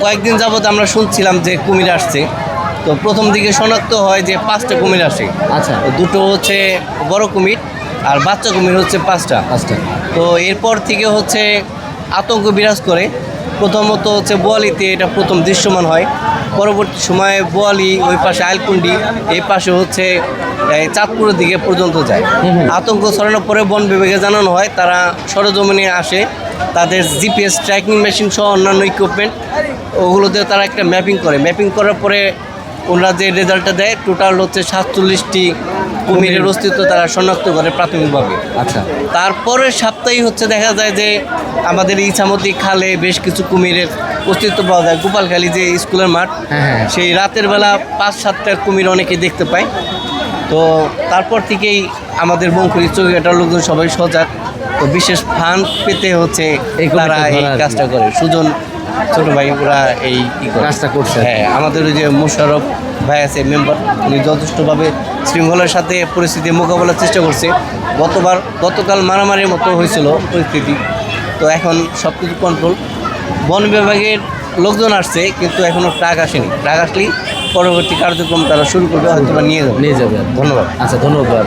কয়েকদিন যাবত আমরা শুনছিলাম যে কুমির আসছে। তো প্রথম দিকে শনাক্ত হয় যে পাঁচটা কুমির আসে। আচ্ছা। দুটো হচ্ছে বড় কুমির আর বাচ্চা কুমির হচ্ছে পাঁচটা। পাঁচটা। তো এরপর থেকে হচ্ছে আতঙ্ক বিরাজ করে। প্রথমত হচ্ছে বোয়ালিতে এটা প্রথম দৃশ্যমান হয়। পরবর্তী সময়ে বোয়ালি ওই পাশে আইলকুন্ডি এই পাশে হচ্ছে চাঁদপুরের দিকে পর্যন্ত যায়। আতঙ্ক ছড়ানোর পরে বন বিভাগে জানানো হয় তারা সরজমিনে আসে। তাদের জিপিএস ট্র্যাকিং মেশিন সহ অন্যান্য ইকুইপমেন্ট ওগুলোতে তারা একটা ম্যাপিং করে। ম্যাপিং করার পরে ওনারা যে রেজাল্টটা দেয় টোটাল হচ্ছে সাতচল্লিশটি কুমিরের অস্তিত্ব তারা শনাক্ত করে প্রাথমিকভাবে। আচ্ছা। তারপরের সপ্তাহে হচ্ছে দেখা যায় যে আমাদের ইছামতি খালে বেশ কিছু কুমিরের অস্তিত্ব পাওয়া যায়। গোপালখালী যে স্কুলের মাঠ হ্যাঁ, হ্যাঁ। সেই রাতের বেলা পাঁচ সাতটা কুমির অনেকে দেখতে পায়। তো তারপর থেকেই আমাদের বঙ্কুরি চৌকিটার লোকজন সবাই সজাগ। তো বিশেষ ফান পেতে হচ্ছে এই তারা। কাজটা করে। সুজন ছোট ভাই ওরা এই কাজটা করছে। হ্যাঁ আমাদের ওই যে মোশারফ ভাই আছে মেম্বার উনি যথেষ্টভাবে শৃঙ্খলার সাথে পরিস্থিতি মোকাবেলার চেষ্টা করছে। গতবার গতকাল মারামারির মতো হয়েছিল পরিস্থিতি। তো এখন সব কিছু কন্ট্রোল বন বিভাগের লোকজন আসছে কিন্তু এখনও ট্রাক আসেনি। ট্রাক আসলেই পরবর্তী কার্যক্রম তারা শুরু করবে হয়তো নিয়ে যাবে। নিয়ে যাবে। ধন্যবাদ। আচ্ছা ধন্যবাদ।